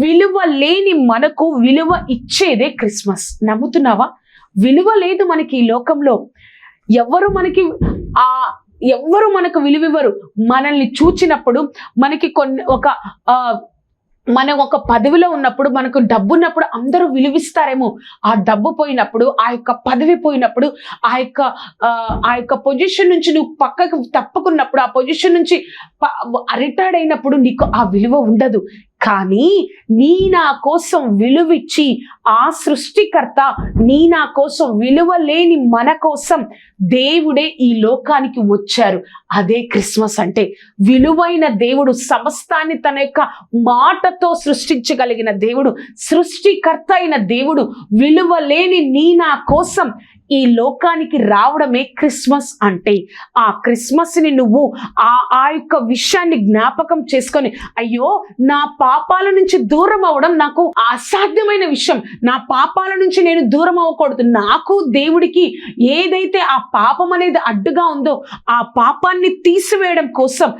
విలువ లేని మనకు విలువ ఇచ్చేదే క్రిస్మస్. నమ్ముతున్నావా విలువ లేదు మనకి ఈ లోకంలో. ఎవరు మనకి ఆ ఎవ్వరు మనకు విలువివ్వరు మనల్ని చూచినప్పుడు మనకి కొన్ని ఒక ఆ మనం ఒక పదవిలో ఉన్నప్పుడు మనకు డబ్బు ఉన్నప్పుడు అందరూ విలువిస్తారేమో. ఆ డబ్బు పోయినప్పుడు ఆ యొక్క పదవి పోయినప్పుడు ఆ యొక్క ఆ యొక్క పొజిషన్ నుంచి నువ్వు పక్కకు తప్పుకున్నప్పుడు ఆ పొజిషన్ నుంచి రిటైర్డ్ అయినప్పుడు నీకు ఆ విలువ ఉండదు. కానీ నీ నా కోసం విలువిచ్చి ఆ సృష్టికర్త నీ నా కోసం విలువ లేని మన కోసం దేవుడే ఈ లోకానికి వచ్చారు. అదే క్రిస్మస్ అంటే విలువైన దేవుడు సమస్తాన్ని తన యొక్క మాటతో సృష్టించగలిగిన దేవుడు సృష్టికర్త అయిన దేవుడు విలువ లేని నీ నా కోసం ఈ లోకానికి రావడమే క్రిస్మస్ అంటే. ఆ క్రిస్మస్ని నువ్వు ఆ ఆ యొక్క విషయాన్ని జ్ఞాపకం చేసుకొని అయ్యో నా పాపాల నుంచి దూరం అవ్వడం నాకు అసాధ్యమైన విషయం. నా పాపాల నుంచి నేను దూరం అవ్వకూడదు. నాకు దేవుడికి ఏదైతే ఆ పాపం అనేది అడ్డుగా ఉందో ఆ పాపాన్ని తీసివేయడం కోసం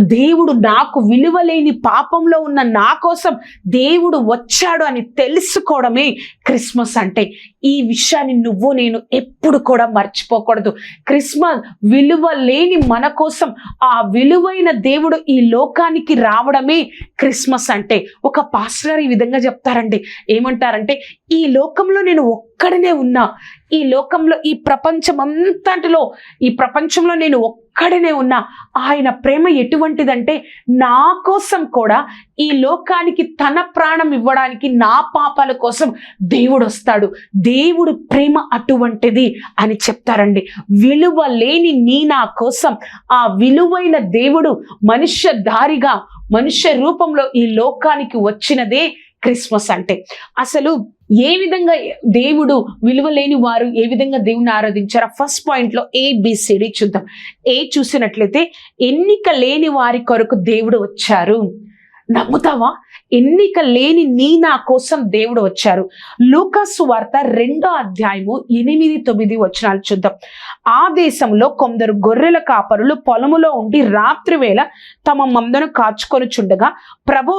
దేవుడు నాకు విలువలేని పాపంలో ఉన్న నా కోసం దేవుడు వచ్చాడు అని తెలుసుకోవడమే క్రిస్మస్ అంటే ఈ విషయాన్ని నువ్వు నేను ఎప్పుడు కూడా మర్చిపోకూడదు. క్రిస్మస్ విలువ లేని మన కోసం ఆ విలువైన దేవుడు ఈ లోకానికి రావడమే క్రిస్మస్ అంటే. ఒక పాస్టర్ ఈ విధంగా చెప్తారండి. ఏమంటారంటే ఈ లోకంలో నేను ఒక్కడనే ఉన్నా. ఈ లోకంలో ఈ ప్రపంచం అంతటిలో ఈ ప్రపంచంలో నేను అక్కడనే ఉన్న ఆయన ప్రేమ ఎటువంటిదంటే నా కోసం కూడా ఈ లోకానికి తన ప్రాణం ఇవ్వడానికి నా పాపాల కోసం దేవుడు వస్తాడు. దేవుడు ప్రేమ అటువంటిది అని చెప్తారండి. విలువ లేని నీ నా కోసం ఆ విలువైన దేవుడు మనుష్య దారిగా మనుష్య రూపంలో ఈ లోకానికి వచ్చినదే క్రిస్మస్ అంటే. అసలు ఏ విధంగా దేవుడు విలువ లేని వారు ఏ విధంగా దేవుని ఆరాధించారా ఫస్ట్ పాయింట్లో ఏబిసిడి చూద్దాం. ఏ చూసినట్లయితే ఎన్నిక లేని వారి కొరకు దేవుడు వచ్చారు. నమ్ముతావా? ఎన్నిక లేని నీ నా కోసం దేవుడు వచ్చారు. లూకాసు వార్త రెండో అధ్యాయము ఎనిమిది తొమ్మిది వచనాలు చూద్దాం. ఆ దేశంలో కొందరు గొర్రెల కాపరులు పొలములో ఉండి రాత్రి వేళ తమ మందను కాచుకొని చుండగా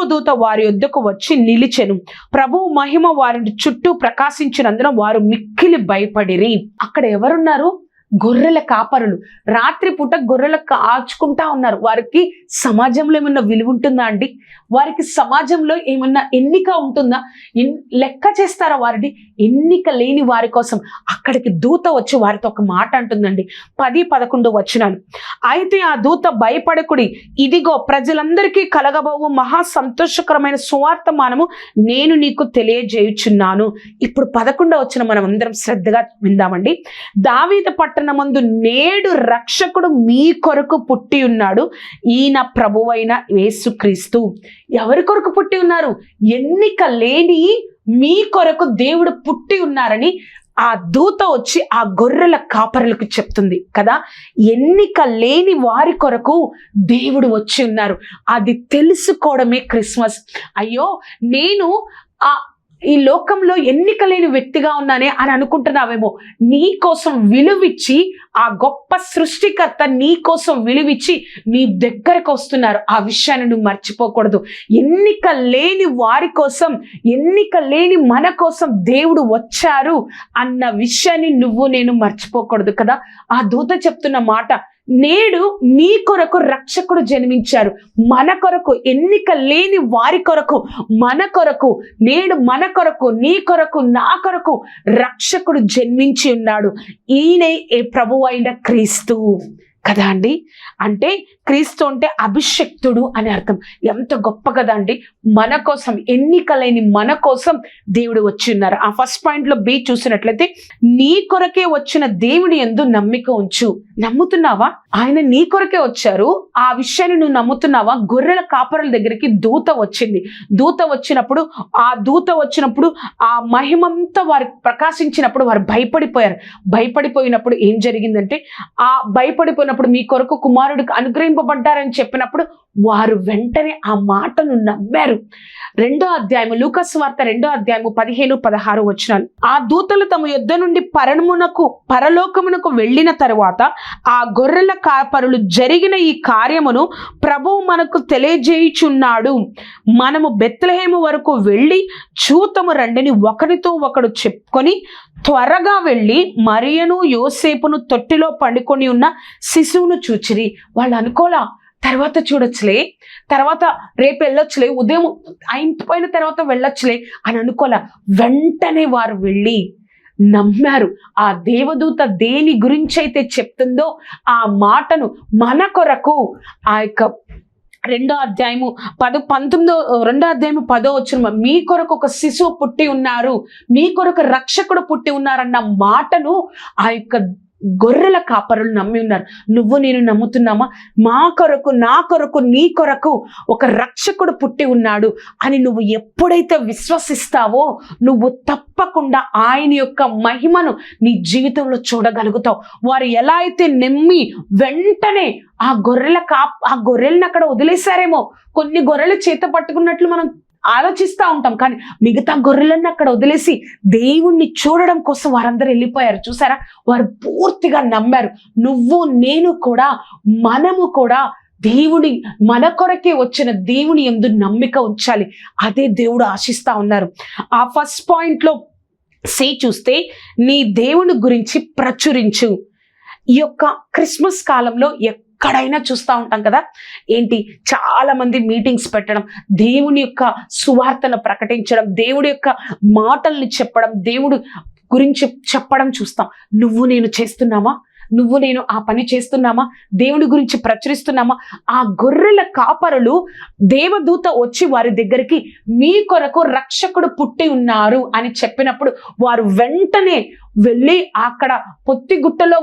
దూత వారి యొద్దకు వచ్చి నిలిచెను. ప్రభు మహిమ వారిని చుట్టూ ప్రకాశించినందున వారు మిక్కిలి భయపడిరి. అక్కడ ఎవరున్నారు? గొర్రెల కాపరులు. రాత్రిపూట గొర్రెలు కాచుకుంటా ఉన్నారు. వారికి సమాజంలో ఏమన్నా విలువ ఉంటుందా అండి? వారికి సమాజంలో ఏమన్నా ఎన్నిక ఉంటుందా? ఎన్- లెక్క చేస్తారా వారిని? ఎన్నిక లేని వారి కోసం అక్కడికి దూత వచ్చి వారితో ఒక మాట అంటుందండి. పది పదకొండు వచ్చినాను అయితే ఆ దూత భయపడకుడి. ఇదిగో ప్రజలందరికీ కలగబోవు మహా సంతోషకరమైన సువార్తమానము నేను నీకు తెలియజేయుచున్నాను. ఇప్పుడు పదకొండో వచ్చిన మనం అందరం శ్రద్ధగా విందామండి. దావీద పట్టణమందు నేడు రక్షకుడు మీ కొరకు పుట్టి ఉన్నాడు. ఈయన ప్రభువైన యేసుక్రీస్తు. ఎవరి కొరకు పుట్టి ఉన్నారు? ఎన్నిక లేని మీ కొరకు దేవుడు పుట్టి ఉన్నారని ఆ దూత వచ్చి ఆ గొర్రెల కాపరులకు చెప్తుంది కదా. ఎన్నిక లేని వారి కొరకు దేవుడు వచ్చి ఉన్నారు. అది తెలుసుకోవడమే క్రిస్మస్. అయ్యో నేను ఆ ఈ లోకంలో ఎన్నిక లేని వ్యక్తిగా ఉన్నానే అని అనుకుంటున్నావేమో. నీ కోసం విలువిచ్చి ఆ గొప్ప సృష్టికర్త నీ కోసం విలువిచ్చి నీ దగ్గరకు వస్తున్నారు. ఆ విషయాన్ని నువ్వు మర్చిపోకూడదు. ఎన్నిక లేని వారి కోసం ఎన్నిక లేని మన కోసం దేవుడు వచ్చారు అన్న విషయాన్ని నువ్వు నేను మర్చిపోకూడదు కదా. ఆ దూత చెప్తున్న మాట నేడు మీ కొరకు రక్షకుడు జన్మించారు. మన కొరకు ఎన్నిక లేని వారి కొరకు మన కొరకు నేడు మన కొరకు నీ కొరకు నా కొరకు రక్షకుడు జన్మించి ఉన్నాడు. ఈయనే ఏ ప్రభు అయిన క్రీస్తు. కదా అండి? అంటే క్రీస్తు అంటే అభిషక్తుడు అని అర్థం. ఎంత గొప్ప కదా అండి? మన కోసం ఎన్నికలైన మన కోసం దేవుడు వచ్చి ఉన్నారు ఆ ఫస్ట్ పాయింట్లో బి చూసినట్లయితే నీ కొరకే వచ్చిన దేవుడి ఎందు నమ్మిక ఉంచు. నమ్ముతున్నావా? ఆయన నీ కొరకే వచ్చారు. ఆ విషయాన్ని నువ్వు నమ్ముతున్నావా? గొర్రెల కాపరుల దగ్గరికి దూత వచ్చింది. దూత వచ్చినప్పుడు ఆ దూత వచ్చినప్పుడు ఆ మహిమంతా వారు ప్రకాశించినప్పుడు వారు భయపడిపోయారు. భయపడిపోయినప్పుడు ఏం జరిగిందంటే ఆ భయపడిపోయిన భయపడిపోయినప్పుడు మీ కొరకు కుమారుడికి అనుగ్రహింపబడ్డారని చెప్పినప్పుడు వారు వెంటనే ఆ మాటను నమ్మారు. రెండో అధ్యాయము లూకస్ వార్త రెండో అధ్యాయము పదిహేను పదహారు వచ్చినాలు ఆ దూతలు తమ యుద్ధ నుండి పరణమునకు పరలోకమునకు వెళ్ళిన తరువాత ఆ గొర్రెల కాపరులు జరిగిన ఈ కార్యమును ప్రభువు మనకు తెలియజేయుచున్నాడు. మనము బెత్లహేము వరకు వెళ్ళి చూతము రండిని ఒకరితో ఒకడు చెప్పుకొని త్వరగా వెళ్ళి మరియను యోసేపును తొట్టిలో పండుకొని ఉన్న శిశువును చూచిరి. వాళ్ళు అనుకోలా తర్వాత చూడొచ్చులే తర్వాత రేపు వెళ్ళొచ్చులే ఉదయం అయిపోయిన తర్వాత వెళ్ళొచ్చులే అని అనుకోలే. వెంటనే వారు వెళ్ళి నమ్మారు ఆ దేవదూత దేని గురించి అయితే చెప్తుందో ఆ మాటను మన కొరకు ఆ యొక్క రెండో అధ్యాయము పదో పంతొమ్మిదో రెండో అధ్యాయము పదో వచ్చిన మీ కొరకు ఒక శిశువు పుట్టి ఉన్నారు. మీ కొరకు రక్షకుడు పుట్టి ఉన్నారన్న మాటను ఆ యొక్క గొర్రెల కాపరులు నమ్మి ఉన్నారు. నువ్వు నేను నమ్ముతున్నామా? మా కొరకు నా కొరకు నీ కొరకు ఒక రక్షకుడు పుట్టి ఉన్నాడు అని నువ్వు ఎప్పుడైతే విశ్వసిస్తావో నువ్వు తప్పకుండా ఆయన యొక్క మహిమను నీ జీవితంలో చూడగలుగుతావు. వారు ఎలా అయితే నమ్మి వెంటనే ఆ గొర్రెల కా ఆ గొర్రెలను అక్కడ వదిలేశారేమో కొన్ని గొర్రెలు చేత పట్టుకున్నట్లు మనం ఆలోచిస్తూ ఉంటాం. కానీ మిగతా గొర్రెలన్నీ అక్కడ వదిలేసి దేవుణ్ణి చూడడం కోసం వారందరూ వెళ్ళిపోయారు. చూసారా? వారు పూర్తిగా నమ్మారు. నువ్వు నేను కూడా మనము కూడా దేవుని మన కొరకే వచ్చిన దేవుని ఎందు నమ్మిక ఉంచాలి. అదే దేవుడు ఆశిస్తా ఉన్నారు. ఆ ఫస్ట్ పాయింట్లో సే చూస్తే నీ దేవుని గురించి ప్రచురించు. ఈ యొక్క క్రిస్మస్ కాలంలో ఎక్కడైనా చూస్తూ ఉంటాం కదా? ఏంటి? చాలా మంది మీటింగ్స్ పెట్టడం దేవుని యొక్క సువార్తను ప్రకటించడం దేవుడి యొక్క మాటల్ని చెప్పడం దేవుడు గురించి చెప్పడం చూస్తాం. నువ్వు నేను చేస్తున్నామా నువ్వు నేను ఆ పని చేస్తున్నామా దేవుడి గురించి ప్రచురిస్తున్నామా ఆ గొర్రెల కాపరులు దేవదూత వచ్చి వారి దగ్గరికి మీ కొరకు రక్షకుడు పుట్టి ఉన్నారు అని చెప్పినప్పుడు వారు వెంటనే వెళ్ళి అక్కడ పొత్తిగుట్టలో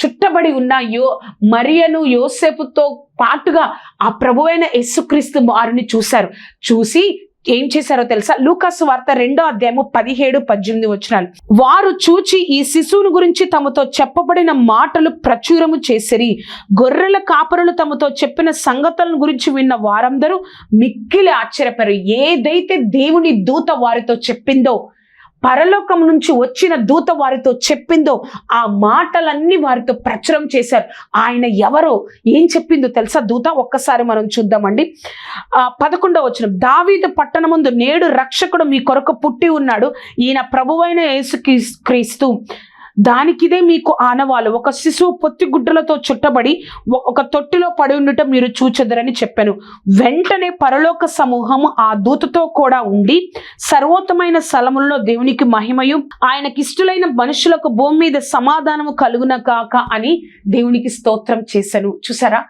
చుట్టబడి ఉన్న యో మరియను యోసేపుతో పాటుగా ఆ ప్రభువైన యేసుక్రీస్తు వారిని చూశారు. చూసి ఏం చేశారో తెలుసా? లూకాసు వార్త రెండో అధ్యాయము పదిహేడు పద్దెనిమిది వచ్చినాలు వారు చూచి ఈ శిశువుని గురించి తమతో చెప్పబడిన మాటలు ప్రచురము చేసిరి. గొర్రెల కాపరులు తమతో చెప్పిన సంగతులను గురించి విన్న వారందరూ మిక్కిలి ఆశ్చర్యపోయారు ఏదైతే దేవుని దూత వారితో చెప్పిందో పరలోకం నుంచి వచ్చిన దూత వారితో చెప్పిందో ఆ మాటలన్నీ వారితో ప్రచురం చేశారు. ఆయన ఎవరో ఏం చెప్పిందో తెలుసా? దూత ఒక్కసారి మనం చూద్దామండి. ఆ పదకొండవ వచ్చిన దావీదు పట్టణముందు నేడు రక్షకుడు మీ కొరకు పుట్టి ఉన్నాడు. ఈయన ప్రభువైన యేసు క్రీస్తు. దానికిదే మీకు ఆనవాలు. ఒక శిశువు పొత్తి గుడ్డలతో చుట్టబడి ఒక తొట్టిలో పడి ఉండటం మీరు చూచెదరని చెప్పాను. వెంటనే పరలోక సమూహము ఆ దూతతో కూడా ఉండి సర్వోత్తమైన స్థలములలో దేవునికి మహిమయు ఆయనకిష్టులైన మనుషులకు భూమి మీద సమాధానము కలుగున కాక అని దేవునికి స్తోత్రం చేశాను చూసారా?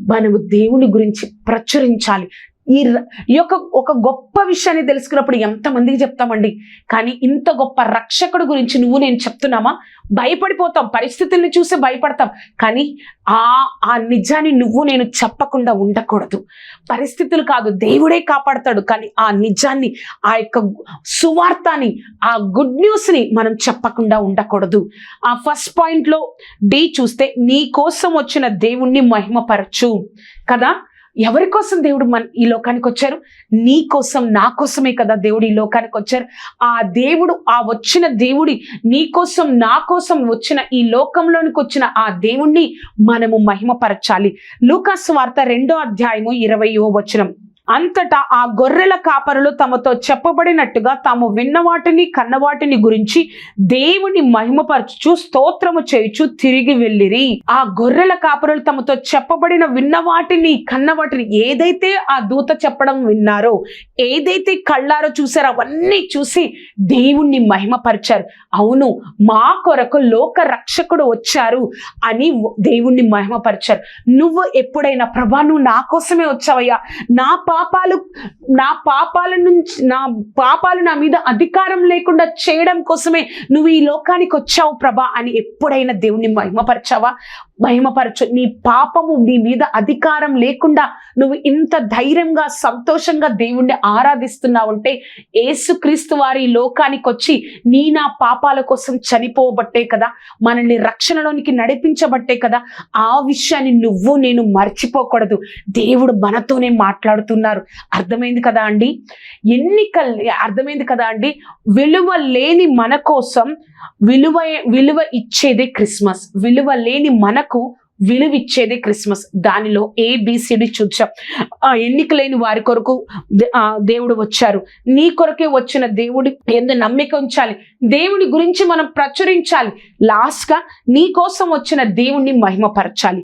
మనము దేవుని గురించి ప్రచురించాలి. ఈ ర- ఈ యొక్క ఒక గొప్ప విషయాన్ని తెలుసుకున్నప్పుడు ఎంతమందికి చెప్తామండి? కానీ ఇంత గొప్ప రక్షకుడు గురించి నువ్వు నేను చెప్తున్నామా? భయపడిపోతాం పరిస్థితుల్ని చూసి భయపడతాం. కానీ ఆ ఆ నిజాన్ని నువ్వు నేను చెప్పకుండా ఉండకూడదు. పరిస్థితులు కాదు దేవుడే కాపాడతాడు. కానీ ఆ నిజాన్ని ఆ యొక్క సువార్తని ఆ గుడ్ న్యూస్ని మనం చెప్పకుండా ఉండకూడదు. ఆ ఫస్ట్ పాయింట్లో డి చూస్తే నీ కోసం వచ్చిన దేవుణ్ణి మహిమపరచు. కదా? ఎవరి కోసం దేవుడు మన ఈ లోకానికి వచ్చారు? నీ కోసం నా కోసమే కదా దేవుడు ఈ లోకానికి వచ్చారు. ఆ దేవుడు ఆ వచ్చిన దేవుడి నీ కోసం నా కోసం వచ్చిన ఈ లోకంలోనికి వచ్చిన ఆ దేవుణ్ణి మనము మహిమపరచాలి. లూకాస్ వార్త రెండో అధ్యాయము ఇరవయో వచనం. అంతటా ఆ గొర్రెల కాపరులు తమతో చెప్పబడినట్టుగా తాము విన్నవాటిని కన్నవాటిని గురించి దేవుని మహిమపరచుచు స్తోత్రము చేయుచు తిరిగి వెళ్ళిరి. ఆ గొర్రెల కాపరులు తమతో చెప్పబడిన విన్నవాటిని కన్నవాటిని ఏదైతే ఆ దూత చెప్పడం విన్నారో ఏదైతే కళ్ళారో చూసారో అవన్నీ చూసి దేవుణ్ణి మహిమపరిచారు. అవును మా కొరకు లోక రక్షకుడు వచ్చారు అని దేవుణ్ణి మహిమపరిచారు. నువ్వు ఎప్పుడైనా ప్రభా నువ్వు నా కోసమే వచ్చావయ్యా. నా పాపాలు నా పాపాల నుంచి నా పాపాలు నా మీద అధికారం లేకుండా చేయడం కోసమే నువ్వు ఈ లోకానికి వచ్చావు ప్రభా అని ఎప్పుడైనా దేవుణ్ణి మహిమపరిచావా? మహిమపరచు. నీ పాపము నీ మీద అధికారం లేకుండా నువ్వు ఇంత ధైర్యంగా సంతోషంగా దేవుణ్ణి ఆరాధిస్తున్నావుంటే ఏసుక్రీస్తు వారి లోకానికి వచ్చి నీ నా పాపాల కోసం చనిపోబట్టే కదా మనల్ని రక్షణలోనికి నడిపించబట్టే కదా ఆ విషయాన్ని నువ్వు నేను మర్చిపోకూడదు. దేవుడు మనతోనే మాట్లాడుతున్నారు. అర్థమైంది కదా అండి? ఎన్నిక అర్థమైంది కదా అండి? విలువ లేని మన కోసం విలువ విలువ ఇచ్చేదే క్రిస్మస్. విలువ లేని మనకు విలువిచ్చేదే క్రిస్మస్. దానిలో ఏబిసిడి చూచాం ఆ ఎన్నిక లేని వారి కొరకు దేవుడు వచ్చారు. నీ కొరకే వచ్చిన దేవుడి ఎందు నమ్మిక ఉంచాలి. దేవుడి గురించి మనం ప్రచురించాలి. లాస్ట్గా నీ కోసం వచ్చిన దేవుణ్ణి మహిమపరచాలి.